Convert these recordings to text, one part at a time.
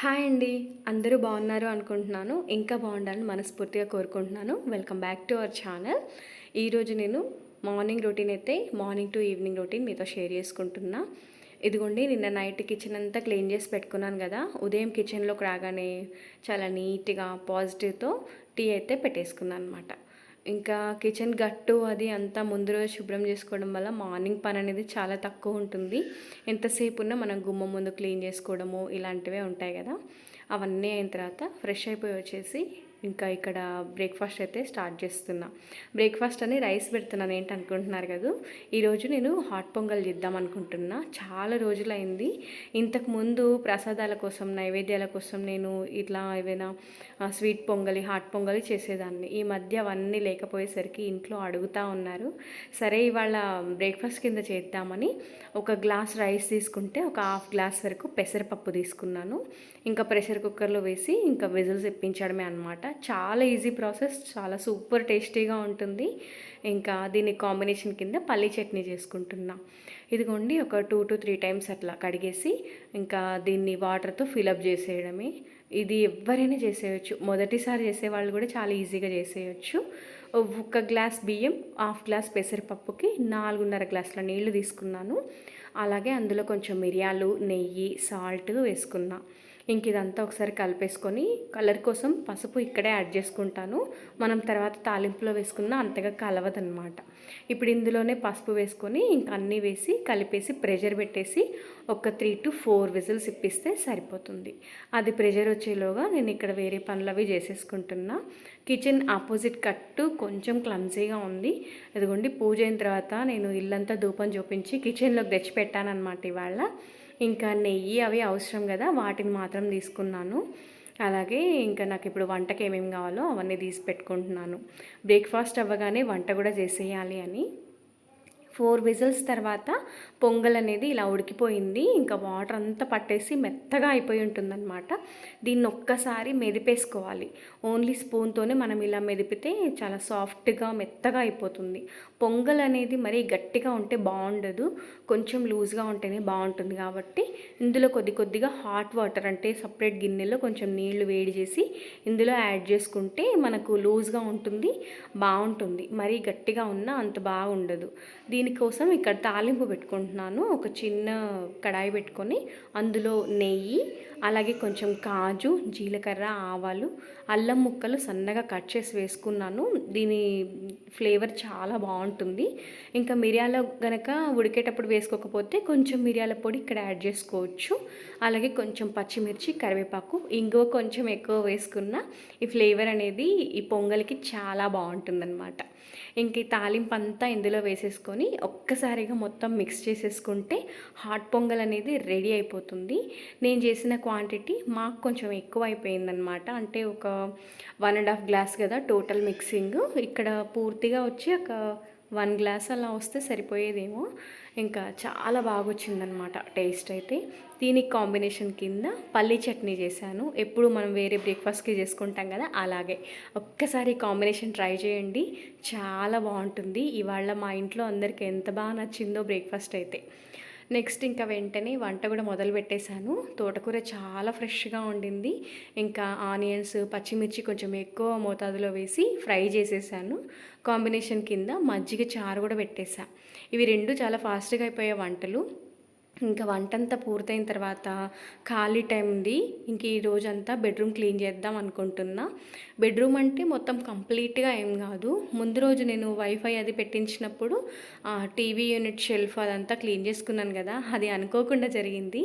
Hi అండి. అందరూ బాగున్నారు అనుకుంటున్నాను. ఇంకా బాగుండాలని మనస్ఫూర్తిగా కోరుకుంటున్నాను. Welcome back to our channel ఈరోజు నేను మార్నింగ్ రొటీన్ అయితే మార్నింగ్ టు ఈవినింగ్ రొటీన్ మీతో షేర్ చేసుకుంటున్నా. ఇదిగోండి నిన్న నైట్ కిచెన్ అంతా క్లీన్ చేసి పెట్టుకున్నాను కదా. ఉదయం కిచెన్లోకి రాగానే చాలా నీట్గా పాజిటివ్తో టీ అయితే పెట్టేసుకున్నాను అనమాట ఇంకా కిచెన్ గట్టు అది అంతా ముందు రోజు శుభ్రం చేసుకోవడం వల్ల మార్నింగ్ పని అనేది చాలా తక్కువ ఉంటుంది. ఎంతసేపు ఉన్నా మనం గుమ్మం ముందు క్లీన్ చేసుకోవడము ఇలాంటివే ఉంటాయి కదా. అవన్నీ అయిన తర్వాత ఫ్రెష్ అయిపోయి వచ్చేసి ఇంకా ఇక్కడ బ్రేక్ఫాస్ట్ అయితే స్టార్ట్ చేస్తున్నా. బ్రేక్ఫాస్ట్ అని రైస్ పెడుతున్నాను ఏంటి అనుకుంటున్నారు కదా ఈరోజు నేను హాట్ పొంగల్ చేద్దాం అనుకుంటున్నా. చాలా రోజులైంది. ఇంతకు ముందు ప్రసాదాల కోసం నైవేద్యాల కోసం నేను ఇట్లా ఏదైనా స్వీట్ పొంగలి హాట్ పొంగలి చేసేదాన్ని. ఈ మధ్య అవన్నీ లేకపోయేసరికి ఇంట్లో అడుగుతూ ఉన్నారు. సరే ఇవాళ బ్రేక్ఫాస్ట్ కింద చేద్దామని ఒక గ్లాస్ రైస్ తీసుకుంటే ఒక హాఫ్ గ్లాస్ వరకు పెసరపప్పు తీసుకున్నాను. ఇంకా ప్రెషర్ కుక్కర్లో వేసి ఇంకా విజిల్స్ ఇప్పించడమే అనమాట చాలా ఈజీ ప్రాసెస్ చాలా సూపర్ టేస్టీగా ఉంటుంది. ఇంకా దీని కాంబినేషన్ కింద పల్లీ చట్నీ చేసుకుంటున్నా. ఇదిగోండి ఒక టూ టు త్రీ టైమ్స్ అట్లా కడిగేసి ఇంకా దీన్ని వాటర్తో ఫిలప్ చేసేయడమే. ఇది ఎవరైనా చేసేయచ్చు. మొదటిసారి చేసే వాళ్ళు కూడా చాలా ఈజీగా చేసేయచ్చు. ఒక గ్లాస్ బియ్యం హాఫ్ గ్లాస్ పెసరపప్పుకి నాలుగున్నర గ్లాసుల నీళ్ళు తీసుకున్నాను. అలాగే అందులో కొంచెం మిరియాలు నెయ్యి సాల్ట్ వేసుకున్నా. ఇంక ఇదంతా ఒకసారి కలిపేసుకొని కలర్ కోసం పసుపు ఇక్కడే యాడ్ చేసుకుంటాను. మనం తర్వాత తాలింపులో వేసుకున్న అంతగా కలవదనమాట ఇప్పుడు ఇందులోనే పసుపు వేసుకొని ఇంక అన్నీ వేసి కలిపేసి ప్రెషర్ పెట్టేసి ఒక త్రీ టు ఫోర్ విజిల్స్ ఇప్పిస్తే సరిపోతుంది. అది ప్రెషర్ వచ్చేలోగా నేను ఇక్కడ వేరే పనులు అవి చేసేసుకుంటున్నా. కిచెన్ ఆపోజిట్ కట్టు కొంచెం క్లమ్జీగా ఉంది. అదిగోండి పూజ అయిన తర్వాత నేను ఇల్లంతా ధూపం చూపించి కిచెన్లోకి తెచ్చిపెట్టాను అనమాట ఇవాళ. ఇంకా నెయ్యి అవి అవసరం కదా వాటిని మాత్రం తీసుకున్నాను. అలాగే ఇంకా నాకు ఇప్పుడు వంటకి ఏమేమి కావాలో అవన్నీ తీసి పెట్టుకుంటున్నాను. బ్రేక్ఫాస్ట్ అవ్వగానే వంట కూడా చేసేయాలి అని. ఫోర్ విజిల్స్ తర్వాత పొంగల్ అనేది ఇలా ఉడికిపోయింది. ఇంకా వాటర్ అంతా పట్టేసి మెత్తగా అయిపోయి ఉంటుందన్నమాట. దీన్ని ఒక్కసారి మెదిపేసుకోవాలి. ఓన్లీ స్పూన్తోనే మనం ఇలా మెదిపితే చాలా సాఫ్ట్గా మెత్తగా అయిపోతుంది. పొంగల్ అనేది మరీ గట్టిగా ఉంటే బాగుండదు. కొంచెం లూజ్గా ఉంటేనే బాగుంటుంది కాబట్టి ఇందులో కొద్ది కొద్దిగా హాట్ వాటర్ అంటే సపరేట్ గిన్నెలో కొంచెం నీళ్ళు వేడి చేసి ఇందులో యాడ్ చేసుకుంటే మనకు లూజ్గా ఉంటుంది బాగుంటుంది. మరీ గట్టిగా ఉన్నా అంత బాగుండదు. దీనికోసం ఇక్కడ తాలింపు తీసుకుంటున్నాను ఒక చిన్న కడాయి పెట్టుకొని అందులో నెయ్యి అలాగే కొంచెం కాజు జీలకర్ర ఆవాలు అల్లం ముక్కలు సన్నగా కట్ చేసి వేసుకున్నాను. దీని ఫ్లేవర్ చాలా బాగుంటుంది. ఇంకా మిరియాల గనక ఉడికేటప్పుడు వేసుకోకపోతే కొంచెం మిరియాల పొడి ఇక్కడ యాడ్ చేసుకోవచ్చు. అలాగే కొంచెం పచ్చిమిర్చి కరివేపాకు ఇంకో కొంచెం ఎక్కువ వేసుకున్న ఈ ఫ్లేవర్ అనేది ఈ పొంగల్కి చాలా బాగుంటుందన్నమాట. ఇంక ఈ తాలింపు అంతా ఇందులో వేసేసుకొని ఒక్కసారిగా మొత్తం మిక్స్ చేసేసుకుంటే హాట్ పొంగల్ అనేది రెడీ అయిపోతుంది. నేను చేసిన క్వాంటిటీ మాకు కొంచెం ఎక్కువ అయిపోయిందనమాట అంటే ఒక వన్ అండ్ హాఫ్ గ్లాస్ కదా టోటల్ మిక్సింగ్ ఇక్కడ పూర్తిగా వచ్చి ఒక వన్ గ్లాస్ అలా వస్తే సరిపోయేదేమో. ఇంకా చాలా బాగా వచ్చిందనమాట టేస్ట్ అయితే. దీనికి కాంబినేషన్ కింద పల్లీ చట్నీ చేశాను. ఎప్పుడు మనం వేరే బ్రేక్ఫాస్ట్కి చేసుకుంటాం కదా అలాగే. ఒక్కసారి కాంబినేషన్ ట్రై చేయండి. చాలా బాగుంటుంది. ఇవాళ మా ఇంట్లో అందరికీ ఎంత బాగా నచ్చిందో బ్రేక్ఫాస్ట్ అయితే. నెక్స్ట్ ఇంకా వెంటనే వంట కూడా మొదలు పెట్టేశాను. తోటకూర చాలా ఫ్రెష్గా ఉండింది ఇంకా ఆనియన్స్ పచ్చిమిర్చి కొంచెం ఎక్కువ మోతాదులో వేసి ఫ్రై చేసేసాను. కాంబినేషన్ కింద మజ్జిగ చారు కూడా పెట్టేశాను ఇవి రెండు చాలా ఫాస్ట్గా అయిపోయే వంటలు. ఇంకా వంట అంతా పూర్తయిన తర్వాత ఖాళీ టైం ఉంది. ఇంక ఈ రోజంతా బెడ్రూమ్ క్లీన్ చేద్దాం అనుకుంటున్నా. బెడ్రూమ్ అంటే మొత్తం కంప్లీట్గా ఏం కాదు. ముందు రోజు నేను వైఫై అది పెట్టించినప్పుడు టీవీ యూనిట్ షెల్ఫ్ అదంతా క్లీన్ చేసుకున్నాను కదా అది అనుకోకుండా జరిగింది.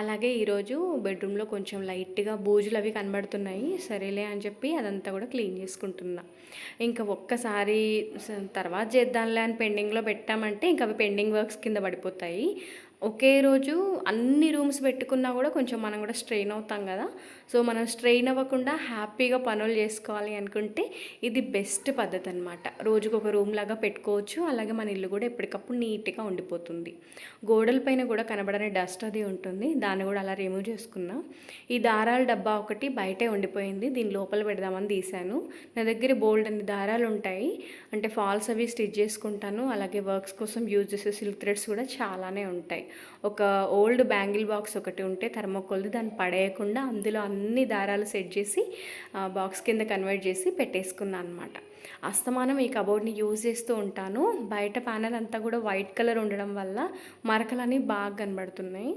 అలాగే ఈరోజు బెడ్రూమ్లో కొంచెం లైట్గా బూజులు అవి కనబడుతున్నాయి. సరేలే అని చెప్పి అదంతా కూడా క్లీన్ చేసుకుంటున్నా. ఇంకా ఒక్కసారి తర్వాత చేద్దాంలే అని పెండింగ్లో పెట్టామంటే ఇంకా అవి పెండింగ్ వర్క్స్ కింద పడిపోతాయి. ఒకే రోజు అన్ని రూమ్స్ పెట్టుకున్నా కూడా కొంచెం మనం కూడా స్ట్రెయిన్ అవుతాం కదా. సో మనం స్ట్రెయిన్ అవ్వకుండా హ్యాపీగా పనులు చేసుకోవాలి అనుకుంటే ఇది బెస్ట్ పద్ధతి అనమాట రోజుకు ఒక రూమ్ లాగా పెట్టుకోవచ్చు. అలాగే మన ఇల్లు కూడా ఎప్పటికప్పుడు నీట్గా ఉండిపోతుంది. గోడల పైన కూడా కనబడని డస్ట్ అది ఉంటుంది. దాన్ని కూడా అలా రిమూవ్ చేసుకున్నా ఈ దారాల డబ్బా ఒకటి బయటే ఉండిపోయింది. దీని లోపల పెడదామని తీశాను. నా దగ్గర బోల్డ్ అన్ని దారాలు ఉంటాయి. అంటే ఫాల్స్ అవి స్టిచ్ చేసుకుంటాను. అలాగే వర్క్స్ కోసం యూజ్ చేసే సిల్క్ థ్రెడ్స్ కూడా చాలానే ఉంటాయి. ఒక ఓల్డ్ బ్యాంగిల్ బాక్స్ ఒకటి ఉంటే థర్మోకోల్ది దాన్ని పడేయకుండా అందులో అన్ని దారాలు సెట్ చేసి బాక్స్ కింద కన్వర్ట్ చేసి పెట్టేసుకున్నాను అనమాట అస్తమానం ఈ కబోర్డ్ని యూజ్ చేస్తూ ఉంటాను. బయట ప్యానల్ అంతా కూడా వైట్ కలర్ ఉండడం వల్ల మరకలన్నీ బాగా కనబడుతున్నాయి.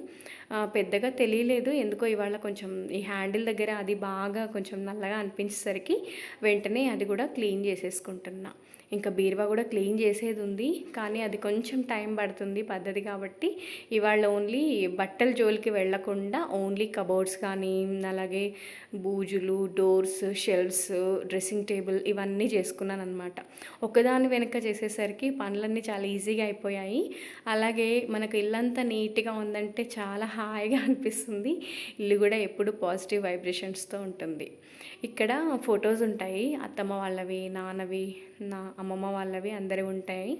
పెద్దగా తెలియలేదు. ఎందుకో ఇవాళ కొంచెం ఈ హ్యాండిల్ దగ్గర అది బాగా కొంచెం నల్లగా అనిపించేసరికి వెంటనే అది కూడా క్లీన్ చేసేసుకుంటున్నా. ఇంకా బీరువా కూడా క్లీన్ చేసేది ఉంది కానీ అది కొంచెం టైం పడుతుంది పద్ధతి కాబట్టి ఇవాళ ఓన్లీ బట్టల జోలికి వెళ్ళకుండా ఓన్లీ కబోర్డ్స్ కానీ అలాగే బూజులు డోర్స్ షెల్ఫ్స్ డ్రెస్సింగ్ టేబుల్ ఇవన్నీ చేసుకున్నాను అనమాట ఒకదాని వెనుక చేసేసరికి పనులన్నీ చాలా ఈజీగా అయిపోయాయి. అలాగే మనకు ఇల్లంతా నీట్గా ఉందంటే చాలా హాయిగా అనిపిస్తుంది. ఇల్లు కూడా ఎప్పుడు పాజిటివ్ వైబ్రేషన్స్తో ఉంటుంది. ఇక్కడ ఫొటోస్ ఉంటాయి. అత్తమ్మ వాళ్ళవి నాన్నవి నా అమ్మమ్మ వాళ్ళవి అందరి ఉంటాయి.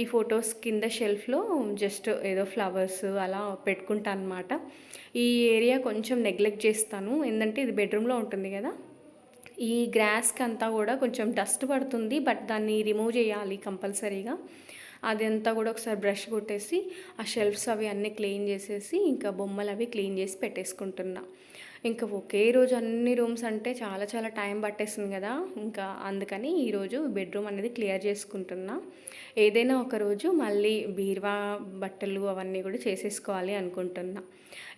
ఈ ఫొటోస్ కింద షెల్ఫ్లో జస్ట్ ఏదో ఫ్లవర్స్ అలా పెట్టుకుంటాను అనమాట ఈ ఏరియా కొంచెం నెగ్లెక్ట్ చేస్తాను. ఏంటంటే ఇది బెడ్రూమ్లో ఉంటుంది కదా. ఈ గ్రాస్కి అంతా కూడా కొంచెం డస్ట్ పడుతుంది. బట్ దాన్ని రిమూవ్ చేయాలి కంపల్సరీగా. అదంతా కూడా ఒకసారి బ్రష్ కొట్టేసి ఆ షెల్ఫ్స్ అవి అన్నీ క్లీన్ చేసేసి ఇంకా బొమ్మలు అవి క్లీన్ చేసి పెట్టేసుకుంటున్నా. ఇంకా ఒకే రోజు అన్ని రూమ్స్ అంటే చాలా చాలా టైం పట్టేసింది కదా. ఇంకా అందుకని ఈరోజు బెడ్రూమ్ అనేది క్లియర్ చేసుకుంటున్నా. ఏదైనా ఒక రోజు మళ్ళీ బీరువా బట్టలు అవన్నీ కూడా చేసేసుకోవాలి అనుకుంటున్నా.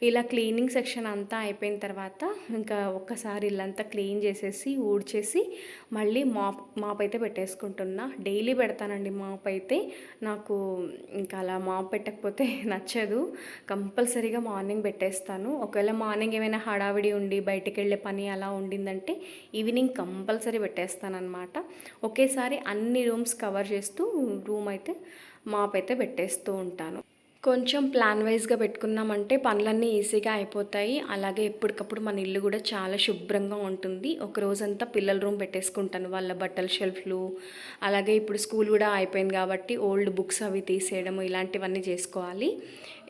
ఇలా క్లీనింగ్ సెక్షన్ అంతా అయిపోయిన తర్వాత ఇంకా ఒక్కసారి ఇల్లంతా క్లీన్ చేసేసి ఊడ్చేసి మళ్ళీ మాప్ మాప్ అయితే పెట్టేసుకుంటున్నా. డైలీ పెడతానండి మాప్ అయితే. నాకు ఇంకా అలా మాప్ పెట్టకపోతే నచ్చదు. కంపల్సరీగా మార్నింగ్ పెట్టేస్తాను. ఒకవేళ మార్నింగ్ ఏమైనా హడావిడి ఉండి బయటికి వెళ్ళే పని అలా ఉండిందంటే ఈవినింగ్ కంపల్సరీ పెట్టేస్తాను ఒకేసారి అన్ని రూమ్స్ కవర్ చేస్తూ రూమ్ అయితే మాప్ అయితే పెట్టేస్తూ ఉంటాను. కొంచెం ప్లాన్ వైజ్గా పెట్టుకున్నామంటే పనులన్నీ ఈజీగా అయిపోతాయి. అలాగే ఎప్పటికప్పుడు మన ఇల్లు కూడా చాలా శుభ్రంగా ఉంటుంది. ఒక రోజంతా పిల్లల రూమ్ పెట్టేసుకుంటాను వాళ్ళ బట్టల షెల్ఫ్లు. అలాగే ఇప్పుడు స్కూల్ కూడా అయిపోయింది కాబట్టి ఓల్డ్ బుక్స్ అవి తీసేయడం ఇలాంటివన్నీ చేసుకోవాలి.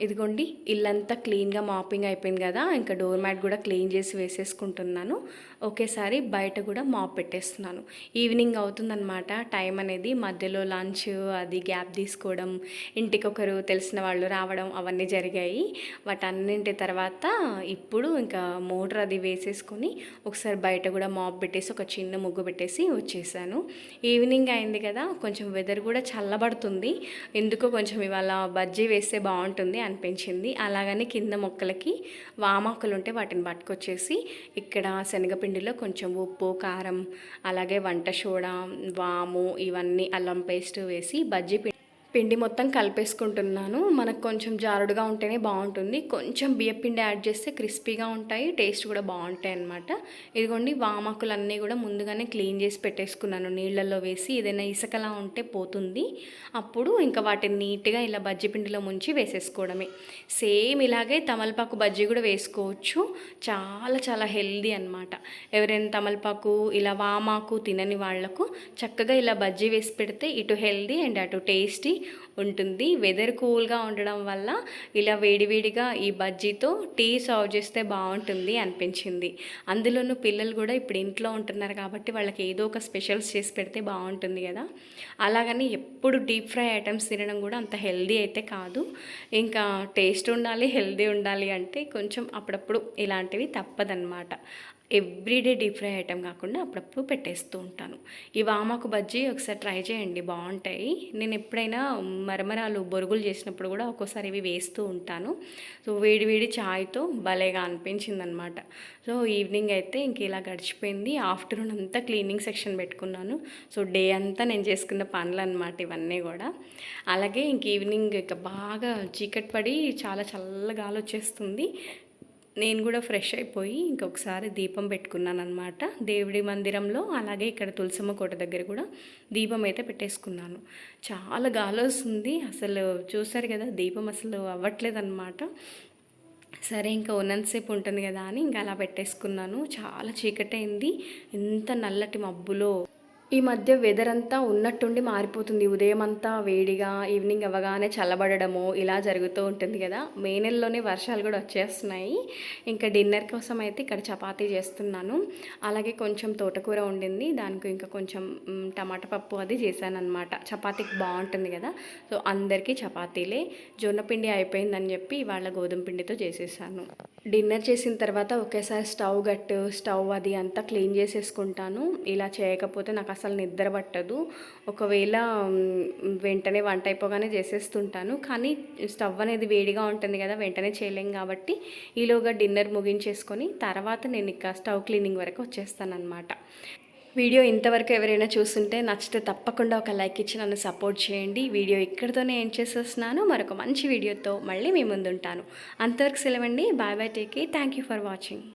ఇదిగోండి ఇల్లంతా క్లీన్గా మాపింగ్ అయిపోయింది కదా ఇంకా డోర్ మ్యాట్ కూడా క్లీన్ చేసి వేసేసుకుంటున్నాను. ఒకేసారి బయట కూడా మాప్ పెట్టేస్తున్నాను. ఈవినింగ్ అవుతుందన్నమాట. టైం అనేది మధ్యలో లంచ్ అది గ్యాప్ తీసుకోవడం ఇంటికి ఒకరు తెలిసిన వాళ్ళు రావడం అవన్నీ జరిగాయి. వాటన్నింటి తర్వాత ఇప్పుడు ఇంకా మోటార్ అది వేసేసుకొని ఒకసారి బయట కూడా మాప్ పెట్టేసి ఒక చిన్న ముగ్గు పెట్టేసి వచ్చేసాను. ఈవినింగ్ అయింది కదా కొంచెం వెదర్ కూడా చల్లబడుతుంది. ఎందుకో కొంచెం ఇవాళ బజ్జీ వేస్తే బాగుంటుంది అనిపించింది. అలాగని కింద మొక్కలకి వామాకులు ఉంటే వాటిని పట్టుకొచ్చేసి ఇక్కడ శనగపిండిలో కొంచెం ఉప్పు కారం అలాగే వంట సోడా వాము ఇవన్నీ అల్లం పేస్ట్ వేసి బజ్జీ పిండి మొత్తం కలిపేసుకుంటున్నాను. మనకు కొంచెం జారుడుగా ఉంటేనే బాగుంటుంది. కొంచెం బియ్య పిండి యాడ్ చేస్తే క్రిస్పీగా ఉంటాయి. టేస్ట్ కూడా బాగుంటాయి అన్నమాట. ఇదిగోండి వామాకులు అన్నీ కూడా ముందుగానే క్లీన్ చేసి పెట్టేసుకున్నాను. నీళ్ళల్లో వేసి ఏదైనా ఇసుకలా ఉంటే పోతుంది. అప్పుడు ఇంకా వాటిని నీట్గా ఇలా బజ్జీ పిండిలో ముంచి వేసేసుకోవడమే. సేమ్ ఇలాగే తమలపాకు బజ్జీ కూడా వేసుకోవచ్చు. చాలా చాలా హెల్దీ అన్నమాట. ఎవరైనా తమలపాకు ఇలా వామాకు తినని వాళ్ళకు చక్కగా ఇలా బజ్జీ వేసి పెడితే ఇటు హెల్దీ అండ్ అటు టేస్టీ. ఉంటుంది. వెదర్ కూల్గా ఉండడం వల్ల ఇలా వేడివేడిగా ఈ బజ్జీతో టీ సర్వ్ చేస్తే బాగుంటుంది అనిపించింది. అందులోనూ పిల్లలు కూడా ఇప్పుడు ఇంట్లో ఉంటున్నారు కాబట్టి వాళ్ళకి ఏదో ఒక స్పెషల్స్ చేసి పెడితే బాగుంటుంది కదా. అలాగని ఎప్పుడు డీప్ ఫ్రై ఐటమ్స్ తినడం కూడా అంత హెల్దీ అయితే కాదు. ఇంకా టేస్ట్ ఉండాలి హెల్దీ ఉండాలి అంటే కొంచెం అప్పుడప్పుడు ఇలాంటివి తప్పదన్నమాట. ఎవ్రీడే డీప్ ఫ్రై ఐటెం కాకుండా అప్పుడప్పుడు పెట్టేస్తూ ఉంటాను. ఈ వామాకు బజ్జీ ఒకసారి ట్రై చేయండి బాగుంటాయి. నేను ఎప్పుడైనా మరమరాలు బొరుగులు చేసినప్పుడు కూడా ఒక్కోసారి ఇవి వేస్తూ ఉంటాను. సో వేడి వేడి ఛాయ్తో భలేగా అనిపించింది అనమాట సో ఈవినింగ్ అయితే ఇంక ఇలా గడిచిపోయింది. ఆఫ్టర్నూన్ అంతా క్లీనింగ్ సెక్షన్ పెట్టుకున్నాను. సో డే అంతా నేను చేసుకున్న పనులు అనమాట ఇవన్నీ కూడా. అలాగే ఇంక ఈవినింగ్ ఇక బాగా చీకటి పడి చాలా చల్లగా గాలి వచ్చేస్తుంది. నేను కూడా ఫ్రెష్ అయిపోయి ఇంకొకసారి దీపం పెట్టుకున్నాను అనమాట దేవుడి మందిరంలో అలాగే ఇక్కడ తులసమ్మ కోట దగ్గర కూడా దీపం అయితే పెట్టేసుకున్నాను. చాలా గాలి వస్తుంది అసలు చూసారు కదా దీపం అసలు అవ్వట్లేదన్నమాట. సరే ఇంకా ఉన్నంతసేపు ఉంటుంది కదా అని ఇంకా అలా పెట్టేసుకున్నాను. చాలా చీకటైంది. ఎంత నల్లటి మబ్బులో. ఈ మధ్య వెదర్ అంతా ఉన్నట్టుండి మారిపోతుంది. ఉదయం అంతా వేడిగా ఈవినింగ్ అవ్వగానే చల్లబడడము ఇలా జరుగుతూ ఉంటుంది కదా. మే నెలలోనే వర్షాలు కూడా వచ్చేస్తున్నాయి. ఇంకా డిన్నర్ కోసం అయితే ఇక్కడ చపాతీ చేస్తున్నాను. అలాగే కొంచెం తోటకూర ఉండింది దానికి ఇంకా కొంచెం టమాటా పప్పు అది చేశాను చపాతీకి బాగుంటుంది కదా. సో అందరికీ చపాతీలే. జొన్న పిండి అయిపోయిందని చెప్పి ఇవాళ గోధుమ పిండితో చేసేసాను. డిన్నర్ చేసిన తర్వాత ఒకేసారి స్టవ్ గట్టు స్టవ్ అది అంతా క్లీన్ చేసేసుకుంటాను. ఇలా చేయకపోతే నాకు అసలు నిద్ర పట్టదు. ఒకవేళ వెంటనే వంట అయిపోగానే చేసేస్తుంటాను. కానీ స్టవ్ అనేది వేడిగా ఉంటుంది కదా వెంటనే చేయలేం కాబట్టి ఈలోగా డిన్నర్ ముగించేసుకొని తర్వాత నేను ఇక స్టవ్ క్లీనింగ్ వరకు వచ్చేస్తాను అనమాట వీడియో ఇంతవరకు ఎవరైనా చూస్తుంటే నచ్చితే తప్పకుండా ఒక లైక్ ఇచ్చి నన్ను సపోర్ట్ చేయండి. వీడియో ఇక్కడితోనే ఏం చేసేస్తున్నాను. మరొక మంచి వీడియోతో మళ్ళీ మీ ముందుంటాను. అంతవరకు సెలవండి. Bye bye take thank you for watching.